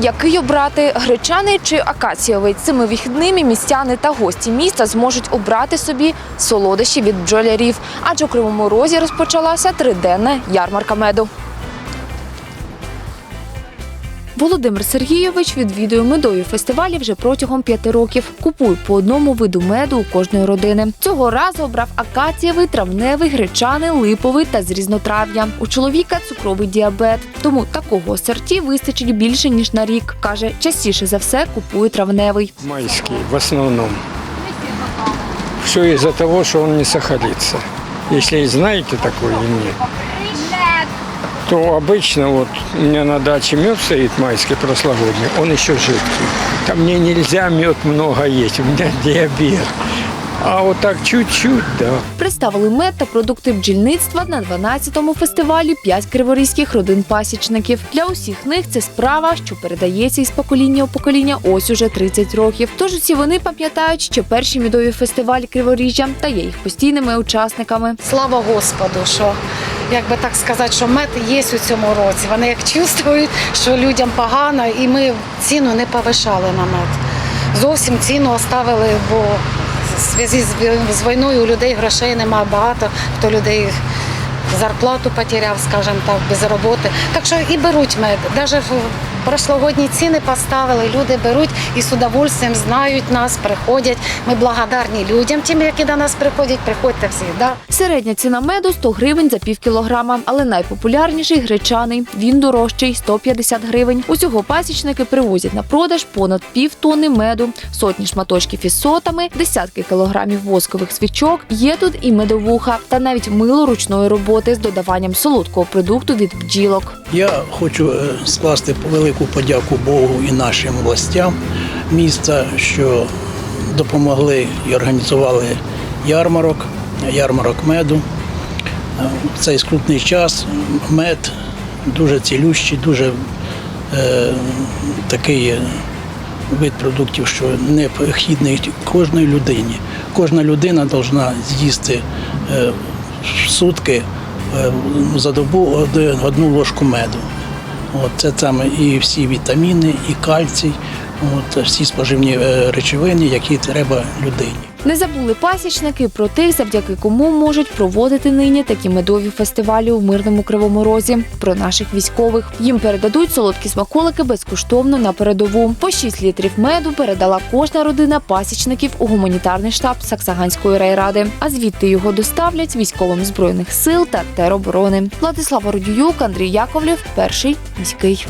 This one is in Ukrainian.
Який обрати гречаний чи акацієвий? Цими вихідними містяни та гості міста зможуть обрати собі солодощі від бджолярів. Адже у Кривому Розі розпочалася триденна ярмарка меду. Володимир Сергійович відвідує медові фестивалі вже протягом п'яти років. Купує по одному виду меду у кожної родини. Цього разу обрав акацієвий, травневий, гречаний, липовий та з різнотрав'я. У чоловіка цукровий діабет, тому такого асорті вистачить більше ніж на рік. каже, частіше за все купує травневий. Майский в основном. Все из-за того, что он не сахарится. Если знаете такой или нет, то обычно вот у меня на даче мед стоит майский прошлогодний, он еще жидкий. Там мне нельзя мед много есть, у меня диабет. А вот так чуть-чуть, да. Представили мед та продукти бджільництва на 12-му фестивалі п'ять криворізьких родин пасічників. Для усіх них це справа, що передається із покоління у покоління ось уже 30 років. Тож усі вони пам'ятають, що перші мідові фестивалі Криворіжжя та є їх постійними учасниками. Слава Господу, що як би так сказати, що мед є у цьому році. Вони як чувствують, що людям погано, і ми ціну не повишали на мед. Зовсім ціну оставили, бо в зв'язку з війною у людей грошей немає багато, хто людей зарплату потеряв, скажімо так, без роботи. Так що і беруть мед. Навіть прошлогодні ціни поставили, люди беруть і з удовольствием знають нас, приходять. Ми благодарні людям, тим, які до нас приходять, приходьте всі. Да? Середня ціна меду 100 гривень за пів кілограма, але найпопулярніший гречаний. Він дорожчий 150 гривень. Усього пасічники привозять на продаж понад пів тонни меду, сотні шматочків із сотами, десятки кілограмів воскових свічок. Є тут і медовуха, та навіть мило ручної роботи з додаванням солодкого продукту від бджілок. Я хочу е, скласти велику подяку Богу і нашим властям міста, що допомогли і організували ярмарок, ярмарок меду. Е, В цей скрутний час мед дуже цілющий, дуже е, такий вид продуктів, що необхідний кожній людині. Кожна людина повинна з'їсти в сутки е, за добу одну ложку меду. От, це саме і всі вітаміни, і кальцій, от, всі споживні е, речовини, які треба людині. Не забули пасічники про тих, завдяки кому можуть проводити нині такі медові фестивалі у мирному кривому розі. Про наших військових їм передадуть солодкі смаколики безкоштовно на передову. По 6 літрів меду передала кожна родина пасічників у гуманітарний штаб Саксаганської райради. А звідти його доставлять військовим збройних сил та тероборони. Владислава Родіюк, Андрій Яковлів, перший міський.